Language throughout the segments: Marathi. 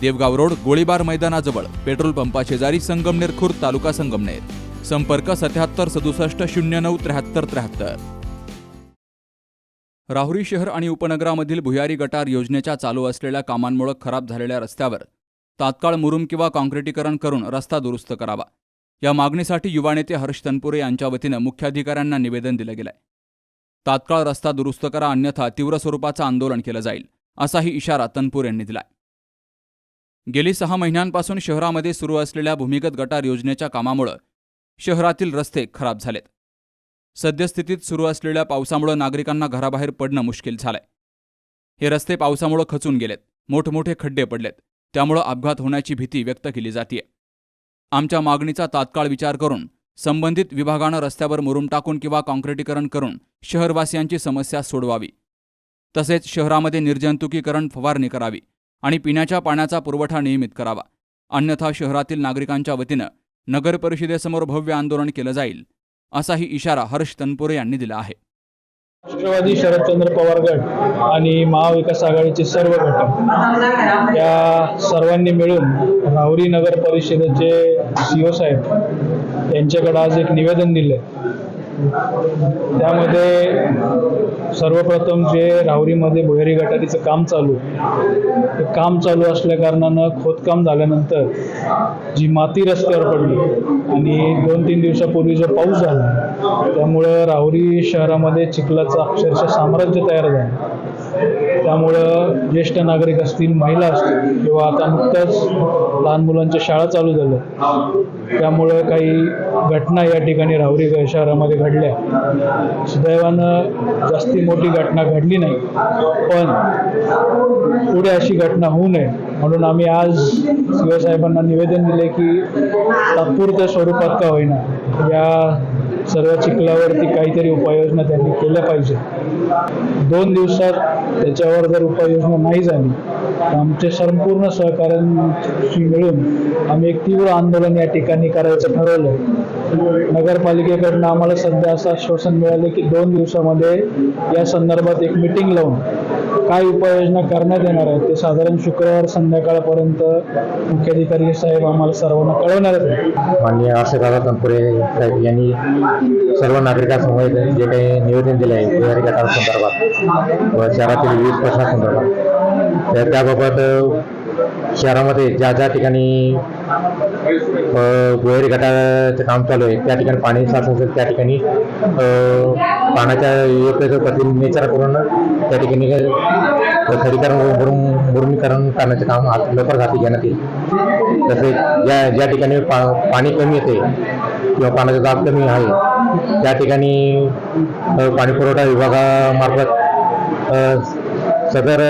देवगाव रोड गोळीबार मैदानाजवळ पेट्रोल पंपा शेजारी संगमनेर खुर्द तालुका संगमनेर. संपर्क सत्याहत्तर सदुसष्ट शून्य नऊ त्र्याहत्तर त्र्याहत्तर. राहुरी शहर आणि उपनगरामधील भुयारी गटार योजनेच्या चालू असलेल्या कामांमुळे खराब झालेल्या रस्त्यावर तात्काळ मुरुम किंवा काँक्रिटीकरण करून रस्ता दुरुस्त करावा. या मागणीसाठी युवा नेते हर्ष तनपुरे यांच्या वतीनं मुख्याधिकाऱ्यांना निवेदन दिलं गेलंय. तात्काळ रस्ता दुरुस्त करा अन्यथा तीव्र स्वरूपाचं आंदोलन केलं जाईल असाही इशारा तनपूर यांनी दिलाय. गेली सहा महिन्यांपासून शहरामध्ये सुरू असलेल्या भूमिगत गटार योजनेच्या कामामुळं शहरातील रस्ते खराब झालेत. सद्यस्थितीत सुरू असलेल्या पावसामुळं नागरिकांना घराबाहेर पडणं मुश्किल झालंय. हे रस्ते पावसामुळं खचून गेलेत मोठमोठे खड्डे पडलेत त्यामुळं अपघात होण्याची भीती व्यक्त केली जातीय. आमच्या मागणीचा तात्काळ विचार करून संबंधित विभागानं रस्त्यावर मुरुम टाकून किंवा काँक्रिटीकरण करून शहरवासियांची समस्या सोडवावी. तसेच शहरामध्ये निर्जंतुकीकरण फवारणी करावी. आणि पिण्याच्या पाण्याचा पुरवठा नियमित करावा. अन्यथा शहरातील नागरिकांच्या वतीनं नगर परिषदेसमोर भव्य आंदोलन केलं जाईल असाही इशारा हर्ष तनपुरे यांनी दिला आहे. राष्ट्रवादी शरदचंद्र पवार गट आणि महाविकास आघाडीचे सर्व घटक या सर्वांनी मिळून राहुरी नगर परिषदेचे सीओ साहेब यांच्याकडे आज एक निवेदन दिले त्यामध्ये सर्वप्रथम जे राहुरीमध्ये भुयारी गटारीचं काम चालू आहे, ते काम चालू असल्या कारणानं खोदकाम झाल्यानंतर जी माती रस्त्यावर पडली आणि दोन तीन दिवसापूर्वी जो पाऊस झाला त्यामुळं राहुरी शहरामध्ये चिखलाचं अक्षरशः साम्राज्य तयार झालं. त्यामुळं ज्येष्ठ नागरिक असतील महिला असतील किंवा आता नुकत्याच लहान मुलांच्या शाळा चालू झाल्या. त्यामुळं काही घटना या ठिकाणी राहुरी शहरामध्ये घडल्या. सुदैवानं जास्ती मोठी घटना घडली नाही. पण पुढे अशी घटना होऊ नये. म्हणून आम्ही आज शिवसाहेबांना निवेदन दिले की तात्पुरत्या स्वरूपात का होईना. या सर्व चिखलावरती काहीतरी उपाययोजना त्यांनी केल्या पाहिजे. दोन दिवसात त्याच्यावर जर उपाययोजना नाही झाली तर आमचे संपूर्ण सहकाऱ्यांशी मिळून आम्ही एक तीव्र आंदोलन या ठिकाणी करायचं ठरवलं. नगरपालिकेकडनं आम्हाला सध्या असं आश्वासन मिळाले की दोन दिवसामध्ये या संदर्भात एक मिटिंग लावून काय उपाययोजना करण्यात येणार आहेत ते साधारण शुक्रवार संध्याकाळपर्यंत मुख्याधिकारी साहेब आम्हाला सर्वांना कळवणार आहेत. माननीय हर्षदादा तनपुरे साहेब यांनी सर्व नागरिकांसमोर जे काही निवेदन दिले आहे भुयारी गटार संदर्भात व शहरातील विविध प्रश्नासंदर्भात तर त्याबाबत शहरामध्ये ज्या ज्या ठिकाणी अ, गटाचं काम चालू आहे त्या ठिकाणी पाणी साचून असेल त्या ठिकाणी पाण्याच्या योग्य प्रतिनिधिचार करून त्या ठिकाणी खरीकरण भरून व करण्याचे काम हात लवकर हाती घेण्यात येईल. तसेच ज्या ज्या ठिकाणी पा पाणी कमी येते किंवा पाण्याचा दाब कमी आहे त्या ठिकाणी पाणीपुरवठा पाणी पुरवठा विभागामार्फत सदर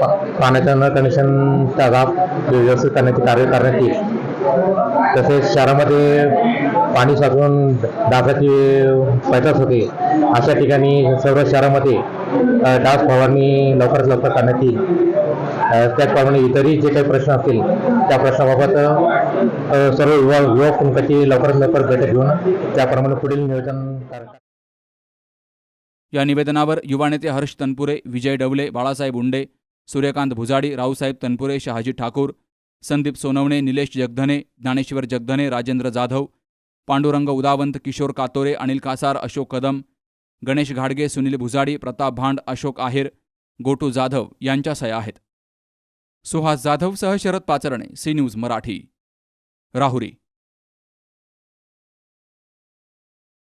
पा- पाण्याच्या न कनेक्शनचा दाब व्यवस्थित करण्याचे कार्य करण्यात येईल. तसेच शहरामध्ये पाणी साचून डासाची पैदास होते. अशा ठिकाणी सर्व शहरामध्ये डास फवारणी लवकरात लवकर करण्यात येईल. त्याचप्रमाणे इतरही जे काही प्रश्न असतील त्या प्रश्नाबाबत सर्व युवा युवक प्रमुखाची लवकरात लवकर बैठक घेऊन त्याप्रमाणे पुढील नियोजन या निवेदनावर युवा नेते हर्ष तनपुरे विजय डवले बाळासाहेब उंडे सूर्यकांत भुजाडी रावसाहेब तनपुरे शहाजी ठाकूर संदीप सोनवणे निलेश जगधने ज्ञानेश्वर जगधने राजेंद्र जाधव पांडुरंग उदावंत किशोर कातोरे अनिल कासार अशोक कदम गणेश घाडगे सुनील भुजाडी प्रताप भांड अशोक आहेर गोटू जाधव यांच्या सह्या आहेत. सुहास जाधवसह शरद पाचरणे सी न्यूज मराठी. राहुरी.